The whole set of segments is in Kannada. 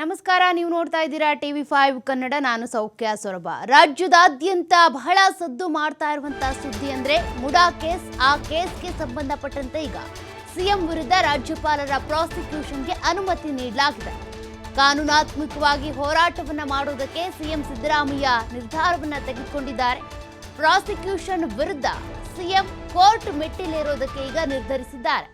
ನಮಸ್ಕಾರ, ನೀವು ನೋಡ್ತಾ ಇದ್ದೀರಾ ಟಿವಿ ಫೈವ್ ಕನ್ನಡ. ನಾನು ಸೌಖ್ಯ ಸೊರಬ. ರಾಜ್ಯದಾದ್ಯಂತ ಬಹಳ ಸದ್ದು ಮಾಡ್ತಾ ಇರುವಂತ ಸುದ್ದಿ ಅಂದ್ರೆ ಮುಡಾ ಕೇಸ್, ಆ ಕೇಸ್ಗೆ ಸಂಬಂಧಪಟ್ಟಂತೆ ಈಗ ಸಿಎಂ ವಿರುದ್ಧ ರಾಜ್ಯಪಾಲರ ಪ್ರಾಸಿಕ್ಯೂಷನ್ಗೆ ಅನುಮತಿ ನೀಡಲಾಗಿದೆ. ಕಾನೂನಾತ್ಮಕವಾಗಿ ಹೋರಾಟವನ್ನ ಮಾಡುವುದಕ್ಕೆ ಸಿಎಂ ಸಿದ್ದರಾಮಯ್ಯ ನಿರ್ಧಾರವನ್ನ ತೆಗೆದುಕೊಂಡಿದ್ದಾರೆ. ಪ್ರಾಸಿಕ್ಯೂಷನ್ ವಿರುದ್ಧ ಸಿಎಂ ಕೋರ್ಟ್ ಮೆಟ್ಟಿಲೇರೋದಕ್ಕೆ ಈಗ ನಿರ್ಧರಿಸಿದ್ದಾರೆ.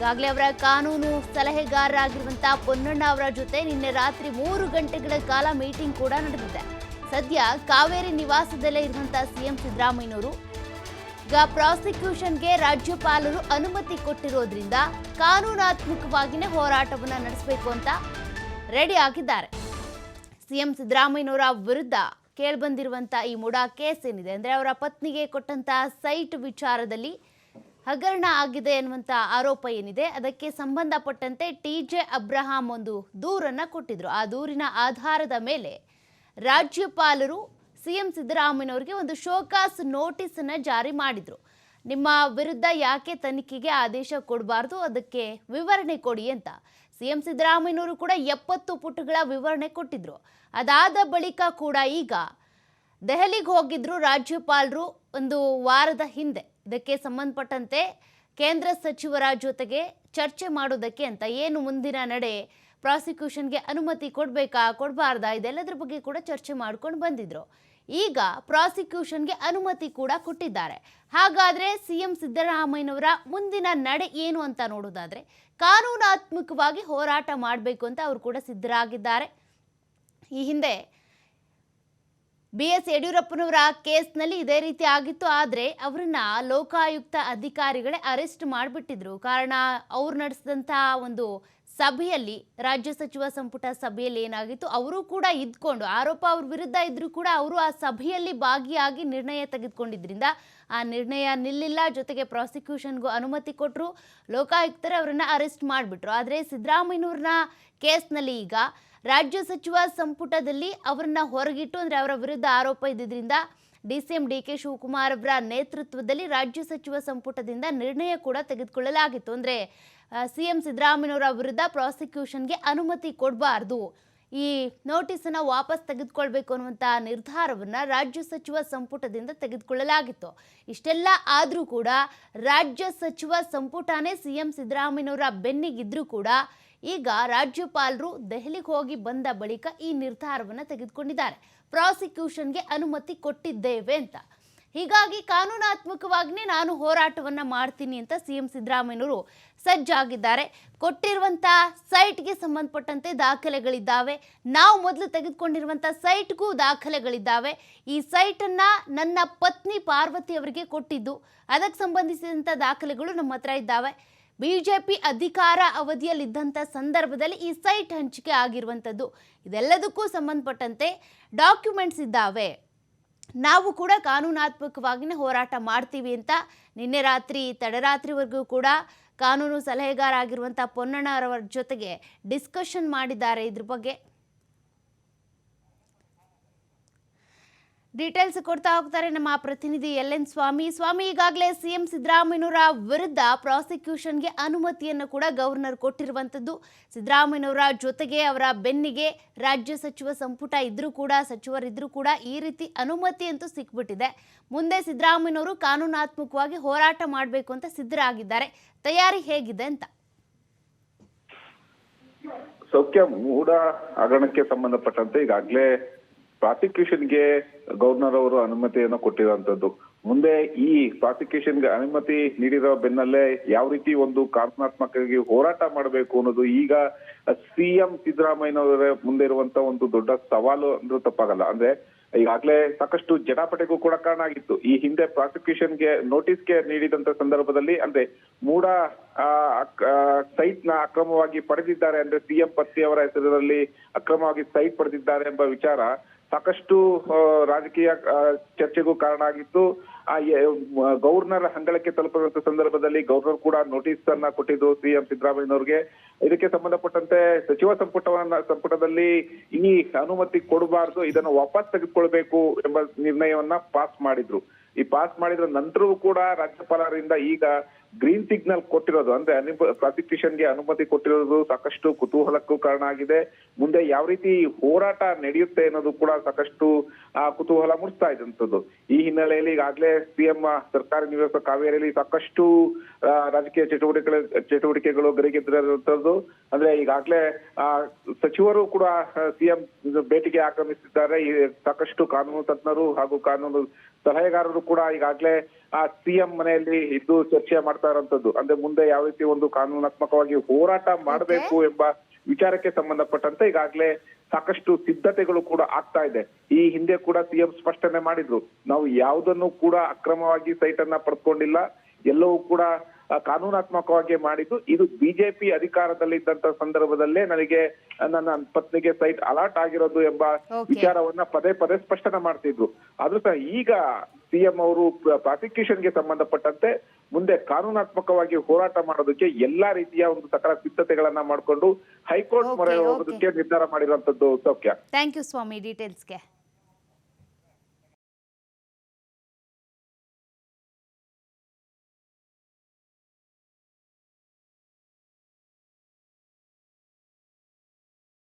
ಈಗಾಗಲೇ ಅವರ ಕಾನೂನು ಸಲಹೆಗಾರರಾಗಿರುವಂತಹ ಪೊನ್ನಣ್ಣ ಅವರ ಜೊತೆ ನಿನ್ನೆ ರಾತ್ರಿ ಮೂರು ಗಂಟೆಗಳ ಕಾಲ ಮೀಟಿಂಗ್ ಕೂಡ ನಡೆದಿದೆ. ಸದ್ಯ ಕಾವೇರಿ ನಿವಾಸದಲ್ಲೇ ಇರುವಂತಹ ಸಿಎಂ ಸಿದ್ದರಾಮಯ್ಯನವರು ಈಗ ಪ್ರಾಸಿಕ್ಯೂಷನ್ಗೆ ರಾಜ್ಯಪಾಲರು ಅನುಮತಿ ಕೊಟ್ಟಿರೋದ್ರಿಂದ ಕಾನೂನಾತ್ಮಕವಾಗಿಯೇ ಹೋರಾಟವನ್ನು ನಡೆಸಬೇಕು ಅಂತ ರೆಡಿ ಆಗಿದ್ದಾರೆ. ಸಿಎಂ ಸಿದ್ದರಾಮಯ್ಯನವರ ವಿರುದ್ಧ ಕೇಳಿಬಂದಿರುವಂಥ ಈ ಮುಡಾ ಕೇಸ್ ಏನಿದೆ ಅಂದರೆ ಅವರ ಪತ್ನಿಗೆ ಕೊಟ್ಟಂತಹ ಸೈಟ್ ವಿಚಾರದಲ್ಲಿ ಹಗರಣ ಆಗಿದೆ ಎನ್ನುವಂಥ ಆರೋಪ ಏನಿದೆ, ಅದಕ್ಕೆ ಸಂಬಂಧಪಟ್ಟಂತೆ ಟಿ ಜೆ ಅಬ್ರಹಾಂ ಒಂದು ದೂರನ್ನು ಕೊಟ್ಟಿದ್ರು. ಆ ದೂರಿನ ಆಧಾರದ ಮೇಲೆ ರಾಜ್ಯಪಾಲರು ಸಿಎಂ ಸಿದ್ದರಾಮಯ್ಯನವರಿಗೆ ಒಂದು ಶೋಕಾಸ್ ನೋಟಿಸನ್ನು ಜಾರಿ ಮಾಡಿದ್ರು. ನಿಮ್ಮ ವಿರುದ್ಧ ಯಾಕೆ ತನಿಖೆಗೆ ಆದೇಶ ಕೊಡಬಾರ್ದು, ಅದಕ್ಕೆ ವಿವರಣೆ ಕೊಡಿ ಅಂತ. ಸಿಎಂ ಸಿದ್ದರಾಮಯ್ಯನವರು ಕೂಡ ಎಪ್ಪತ್ತು ಪುಟಗಳ ವಿವರಣೆ ಕೊಟ್ಟಿದ್ರು. ಅದಾದ ಬಳಿಕ ಕೂಡ ಈಗ ದೆಹಲಿಗೆ ಹೋಗಿದ್ರು ರಾಜ್ಯಪಾಲರು ಒಂದು ವಾರದ ಹಿಂದೆ ಇದಕ್ಕೆ ಸಂಬಂಧಪಟ್ಟಂತೆ ಕೇಂದ್ರ ಸಚಿವರ ಜೊತೆಗೆ ಚರ್ಚೆ ಮಾಡೋದಕ್ಕೆ ಅಂತ ಏನು ಮುಂದಿನ ನಡೆ ಪ್ರಾಸಿಕ್ಯೂಷನ್ಗೆ ಅನುಮತಿ ಕೊಡಬೇಕಾ, ಕೊಡಬಾರ್ದಾ? ಇದೆಲ್ಲದರ ಬಗ್ಗೆ ಕೂಡ ಚರ್ಚೆ ಮಾಡ್ಕೊಂಡು ಬಂದಿದ್ರು. ಈಗ ಪ್ರಾಸಿಕ್ಯೂಷನ್ಗೆ ಅನುಮತಿ ಕೂಡ ಕೊಟ್ಟಿದ್ದಾರೆ. ಹಾಗಾದ್ರೆ ಸಿಎಂ ಸಿದ್ದರಾಮಯ್ಯನವರ ಮುಂದಿನ ನಡೆ ಏನು ಅಂತ ನೋಡೋದಾದ್ರೆ ಕಾನೂನಾತ್ಮಕವಾಗಿ ಹೋರಾಟ ಮಾಡಬೇಕು ಅಂತ ಅವರು ಕೂಡ ಸಿದ್ಧರಾಗಿದ್ದಾರೆ. ಈ ಹಿಂದೆ ಬಿ ಎಸ್ ಯಡಿಯೂರಪ್ಪನವರ ಕೇಸ್ನಲ್ಲಿ ಇದೇ ರೀತಿ ಆಗಿತ್ತು. ಆದರೆ ಅವರನ್ನ ಲೋಕಾಯುಕ್ತ ಅಧಿಕಾರಿಗಳೇ ಅರೆಸ್ಟ್ ಮಾಡಿಬಿಟ್ಟಿದ್ರು. ಕಾರಣ ಅವ್ರು ನಡೆಸಿದಂತಹ ಒಂದು ಸಭೆಯಲ್ಲಿ, ರಾಜ್ಯ ಸಚಿವ ಸಂಪುಟ ಸಭೆಯಲ್ಲಿ ಏನಾಗಿತ್ತು, ಅವರು ಕೂಡ ಇದ್ಕೊಂಡು, ಆರೋಪ ಅವ್ರ ವಿರುದ್ಧ ಇದ್ದರೂ ಕೂಡ ಅವರು ಆ ಸಭೆಯಲ್ಲಿ ಭಾಗಿಯಾಗಿ ನಿರ್ಣಯ ತೆಗೆದುಕೊಂಡಿದ್ರಿಂದ ಆ ನಿರ್ಣಯ ನಿಲ್ಲಿಲ್ಲ. ಜೊತೆಗೆ ಪ್ರಾಸಿಕ್ಯೂಷನ್ಗೂ ಅನುಮತಿ ಕೊಟ್ಟರು ಲೋಕಾಯುಕ್ತರು ಅವರನ್ನು ಅರೆಸ್ಟ್ ಮಾಡಿಬಿಟ್ರು. ಆದರೆ ಸಿದ್ದರಾಮಯ್ಯನವ್ರನ್ನ ಕೇಸ್ನಲ್ಲಿ ಈಗ ರಾಜ್ಯ ಸಚಿವ ಸಂಪುಟದಲ್ಲಿ ಅವರನ್ನ ಹೊರಗಿಟ್ಟು, ಅಂದರೆ ಅವರ ವಿರುದ್ಧ ಆರೋಪ ಇದ್ದಿದ್ರಿಂದ D C M D K Shivakumar ಅವರ ನೇತೃತ್ವದಲ್ಲಿ ರಾಜ್ಯ ಸಚಿವ ಸಂಪುಟದಿಂದ ನಿರ್ಣಯ ಕೂಡ ತೆಗೆದುಕೊಳ್ಳಲಾಗಿತ್ತು. ಅಂದರೆ ಸಿ ಎಂ ಸಿದ್ದರಾಮಯ್ಯನವರ ವಿರುದ್ಧ ಪ್ರಾಸಿಕ್ಯೂಷನ್ಗೆ ಅನುಮತಿ ಕೊಡಬಾರ್ದು. ಈ ನೋಟಿಸನ್ನು ವಾಪಸ್ ತೆಗೆದುಕೊಳ್ಬೇಕು ಅನ್ನುವಂಥ ನಿರ್ಧಾರವನ್ನು ರಾಜ್ಯ ಸಚಿವ ಸಂಪುಟದಿಂದ ತೆಗೆದುಕೊಳ್ಳಲಾಗಿತ್ತು. ಇಷ್ಟೆಲ್ಲ ಆದರೂ ಕೂಡ ರಾಜ್ಯ ಸಚಿವ ಸಂಪುಟನೇ ಸಿ ಎಂ ಸಿದ್ದರಾಮಯ್ಯನವರ ಬೆನ್ನಿಗಿದ್ರೂ ಕೂಡ ಈಗ ರಾಜ್ಯಪಾಲರು ದೆಹಲಿಗೆ ಹೋಗಿ ಬಂದ ಬಳಿಕ ಈ ನಿರ್ಧಾರವನ್ನು ತೆಗೆದುಕೊಂಡಿದ್ದಾರೆ. ಪ್ರಾಸಿಕ್ಯೂಷನ್ಗೆ ಅನುಮತಿ ಕೊಟ್ಟಿದ್ದೇವೆ ಅಂತ. ಹೀಗಾಗಿ ಕಾನೂನಾತ್ಮಕವಾಗಿಯೇ ನಾನು ಹೋರಾಟವನ್ನು ಮಾಡ್ತೀನಿ ಅಂತ ಸಿ ಎಂ ಸಿದ್ದರಾಮಯ್ಯನವರು ಸಜ್ಜಾಗಿದ್ದಾರೆ. ಕೊಟ್ಟಿರುವಂಥ ಸೈಟ್ಗೆ ಸಂಬಂಧಪಟ್ಟಂತೆ ದಾಖಲೆಗಳಿದ್ದಾವೆ. ನಾವು ಮೊದಲು ತೆಗೆದುಕೊಂಡಿರುವಂಥ ಸೈಟ್ಗೂ ದಾಖಲೆಗಳಿದ್ದಾವೆ. ಈ ಸೈಟನ್ನು ನನ್ನ ಪತ್ನಿ ಪಾರ್ವತಿ ಅವರಿಗೆ ಕೊಟ್ಟಿದ್ದು. ಅದಕ್ಕೆ ಸಂಬಂಧಿಸಿದಂಥ ದಾಖಲೆಗಳು ನಮ್ಮ ಹತ್ರ ಇದ್ದಾವೆ. ಬಿಜೆಪಿ ಅಧಿಕಾರ ಅವಧಿಯಲ್ಲಿದ್ದಂಥ ಸಂದರ್ಭದಲ್ಲಿ ಈ ಸೈಟ್ ಹಂಚಿಕೆ ಆಗಿರುವಂಥದ್ದು ಇದೆಲ್ಲದಕ್ಕೂ ಸಂಬಂಧಪಟ್ಟಂತೆ ಡಾಕ್ಯುಮೆಂಟ್ಸ್ ಇದ್ದಾವೆ. ನಾವು ಕೂಡ ಕಾನೂನಾತ್ಮಕವಾಗಿನ ಹೋರಾಟ ಮಾಡ್ತೀವಿ ಅಂತ ನಿನ್ನೆ ರಾತ್ರಿ, ತಡರಾತ್ರಿವರೆಗೂ ಕೂಡ ಕಾನೂನು ಸಲಹೆಗಾರ ಆಗಿರುವಂಥ ಪೊನ್ನಣ್ಣರವರ ಜೊತೆಗೆ ಡಿಸ್ಕಷನ್ ಮಾಡಿದ್ದಾರೆ ಇದ್ರ ಬಗ್ಗೆ. ಡೀಟೇಲ್ಸ್ ಕೊಡ್ತಾ ಹೋಗ್ತಾರೆ ನಮ್ಮ ಪ್ರತಿನಿಧಿ ಎಲ್ ಎನ್ ಸ್ವಾಮಿ. ಸ್ವಾಮಿ, ಈಗಾಗಲೇ ಸಿಎಂ ಸಿದ್ದರಾಮಯ್ಯನವರ ವಿರುದ್ಧ ಪ್ರಾಸಿಕ್ಯೂಷನ್ಗೆ ಅನುಮತಿಯನ್ನು ಕೂಡ ಗವರ್ನರ್ ಕೊಟ್ಟಿರುವಂಥದ್ದು. ಸಿದ್ದರಾಮಯ್ಯನವರ ಜೊತೆಗೆ ಅವರ ಬೆನ್ನಿಗೆ ರಾಜ್ಯ ಸಚಿವ ಸಂಪುಟ ಇದ್ರೂ ಕೂಡ ಸಚಿವರಿದ್ರೂ ಕೂಡ ಈ ರೀತಿ ಅನುಮತಿ ಅಂತೂ ಸಿಕ್ಬಿಟ್ಟಿದೆ. ಮುಂದೆ ಸಿದ್ದರಾಮಯ್ಯನವರು ಕಾನೂನಾತ್ಮಕವಾಗಿ ಹೋರಾಟ ಮಾಡಬೇಕು ಅಂತ ಸಿದ್ಧರಾಗಿದ್ದಾರೆ. ತಯಾರಿ ಹೇಗಿದೆ ಅಂತ. ಸೌಖ್ಯ ಮೂಡ ಹಗರಣಕ್ಕೆ ಸಂಬಂಧಪಟ್ಟಂತೆ ಈಗಾಗಲೇ ಪ್ರಾಸಿಕ್ಯೂಷನ್ಗೆ ಗವರ್ನರ್ ಅವರು ಅನುಮತಿಯನ್ನು ಕೊಟ್ಟಿರುವಂತದ್ದು. ಮುಂದೆ ಈ ಪ್ರಾಸಿಕ್ಯೂಷನ್ಗೆ ಅನುಮತಿ ನೀಡಿರೋ ಬೆನ್ನಲ್ಲೇ ಯಾವ ರೀತಿ ಒಂದು ಕಾನೂನಾತ್ಮಕವಾಗಿ ಹೋರಾಟ ಮಾಡಬೇಕು ಅನ್ನೋದು ಈಗ ಸಿಎಂ ಸಿದ್ದರಾಮಯ್ಯನವರ ಮುಂದೆ ಇರುವಂತ ಒಂದು ದೊಡ್ಡ ಸವಾಲು ಅಂದ್ರೂ ತಪ್ಪಾಗಲ್ಲ. ಅಂದ್ರೆ ಈಗಾಗಲೇ ಸಾಕಷ್ಟು ಜಟಾಪಟೆಗೂ ಕೂಡ ಕಾರಣ ಆಗಿತ್ತು. ಈ ಹಿಂದೆ ಪ್ರಾಸಿಕ್ಯೂಷನ್ಗೆ ನೋಟಿಸ್ಗೆ ನೀಡಿದಂತ ಸಂದರ್ಭದಲ್ಲಿ ಅಂದ್ರೆ ಮೂಡ ಸೈಟ್ನ ಅಕ್ರಮವಾಗಿ ಪಡೆದಿದ್ದಾರೆ. ಅಂದ್ರೆ ಸಿಎಂ ಪತ್ನಿ ಅವರ ಹೆಸರಿನಲ್ಲಿ ಅಕ್ರಮವಾಗಿ ಸೈಟ್ ಪಡೆದಿದ್ದಾರೆ ಎಂಬ ವಿಚಾರ ಸಾಕಷ್ಟು ರಾಜಕೀಯ ಚರ್ಚೆಗೂ ಕಾರಣ ಆಗಿತ್ತು ಆ ಹಂಗಳಕ್ಕೆ ಗವರ್ನರ್ ಅಂಗಳಕ್ಕೆ ತಲುಪಿದಂತ ಸಂದರ್ಭದಲ್ಲಿ ಗವರ್ನರ್ ಕೂಡ ನೋಟಿಸ್ ಅನ್ನ ಕೊಟ್ಟಿದ್ದು ಸಿಎಂ ಸಿದ್ದರಾಮಯ್ಯನವರಿಗೆ. ಇದಕ್ಕೆ ಸಂಬಂಧಪಟ್ಟಂತೆ ಸಚಿವ ಸಂಪುಟವನ್ನ, ಸಂಪುಟದಲ್ಲಿ ಈ ಅನುಮತಿ ಕೊಡಬಾರದು, ಇದನ್ನು ವಾಪಸ್ ತೆಗೆದುಕೊಳ್ಬೇಕು ಎಂಬ ನಿರ್ಣಯವನ್ನ ಪಾಸ್ ಮಾಡಿದ್ರು. ಈ ಪಾಸ್ ಮಾಡಿದ ನಂತರವೂ ಕೂಡ ರಾಜ್ಯಪಾಲರಿಂದ ಈಗ ಗ್ರೀನ್ ಸಿಗ್ನಲ್ ಕೊಟ್ಟಿರೋದು, ಅಂದ್ರೆ ಪ್ರಾಸಿಕ್ಯೂಷನ್ಗೆ ಅನುಮತಿ ಕೊಟ್ಟಿರೋದು ಸಾಕಷ್ಟು ಕುತೂಹಲಕ್ಕೂ ಕಾರಣ ಆಗಿದೆ. ಮುಂದೆ ಯಾವ ರೀತಿ ಹೋರಾಟ ನಡೆಯುತ್ತೆ ಅನ್ನೋದು ಕೂಡ ಸಾಕಷ್ಟು ಕುತೂಹಲ ಮೂಡಿಸ್ತಾ ಇದ್ದಂಥದ್ದು. ಈ ಹಿನ್ನೆಲೆಯಲ್ಲಿ ಈಗಾಗಲೇ ಸಿಎಂ ಸರ್ಕಾರಿ ನಿವಾಸ ಕಾವೇರಿಯಲ್ಲಿ ಸಾಕಷ್ಟು ರಾಜಕೀಯ ಚಟುವಟಿಕೆಗಳು ಚಟುವಟಿಕೆಗಳು ಗರಿಗೆದ್ದಿರುವಂತದ್ದು ಅಂದ್ರೆ ಈಗಾಗಲೇ ಸಚಿವರು ಕೂಡ ಸಿಎಂ ಭೇಟಿಗೆ ಆಗಮಿಸಿದ್ದಾರೆ. ಸಾಕಷ್ಟು ಕಾನೂನು ತಜ್ಞರು ಹಾಗೂ ಕಾನೂನು ಸಲಹೆಗಾರರು ಕೂಡ ಈಗಾಗಲೇ ಆ ಸಿಎಂ ಮನೆಯಲ್ಲಿ ಇದ್ದು ಚರ್ಚೆ ಮಾಡ್ತಾ ಇರೋಂಥದ್ದು. ಅಂದ್ರೆ ಮುಂದೆ ಯಾವ ರೀತಿ ಒಂದು ಕಾನೂನಾತ್ಮಕವಾಗಿ ಹೋರಾಟ ಮಾಡಬೇಕು ಎಂಬ ವಿಚಾರಕ್ಕೆ ಸಂಬಂಧಪಟ್ಟಂತೆ ಈಗಾಗಲೇ ಸಾಕಷ್ಟು ಸಿದ್ಧತೆಗಳು ಕೂಡ ಆಗ್ತಾ ಇದೆ. ಈ ಹಿಂದೆ ಕೂಡ ಸಿಎಂ ಸ್ಪಷ್ಟನೆ ಮಾಡಿದ್ರು. ನಾವು ಯಾವುದನ್ನು ಕೂಡ ಅಕ್ರಮವಾಗಿ ಸೈಟ್ ಅನ್ನ ಪಡ್ಕೊಂಡಿಲ್ಲ. ಎಲ್ಲವೂ ಕೂಡ ಕಾನೂನಾತ್ಮಕವಾಗಿ ಮಾಡಿದ್ದು. ಇದು ಬಿಜೆಪಿ ಅಧಿಕಾರದಲ್ಲಿ ಇದ್ದಂತ ಸಂದರ್ಭದಲ್ಲೇ ನನಗೆ ನನ್ನ ಪತ್ನಿಗೆ ಸೈಟ್ ಅಲರ್ಟ್ ಆಗಿರೋದು ಎಂಬ ವಿಚಾರವನ್ನ ಪದೇ ಪದೇ ಸ್ಪಷ್ಟನೆ ಮಾಡ್ತಿದ್ರು. ಆದ್ರೂ ಸಹ ಈಗ ಸಿಎಂ ಅವರು ಪ್ರಾಸಿಕ್ಯೂಷನ್ಗೆ ಸಂಬಂಧಪಟ್ಟಂತೆ ಮುಂದೆ ಕಾನೂನಾತ್ಮಕವಾಗಿ ಹೋರಾಟ ಮಾಡೋದಕ್ಕೆ ಎಲ್ಲಾ ರೀತಿಯ ಒಂದು ಸಕಲ ಸಿದ್ಧತೆಗಳನ್ನ ಮಾಡಿಕೊಂಡು ಹೈಕೋರ್ಟ್ ಮೊರೆ. ಹೋಗೋದಕ್ಕೆ ನಿರ್ಧಾರ ಮಾಡಿರುವಂತದ್ದು ಸೌಖ್ಯ. Thank you Swami ಡೀಟೇಲ್ಸ್ಗೆ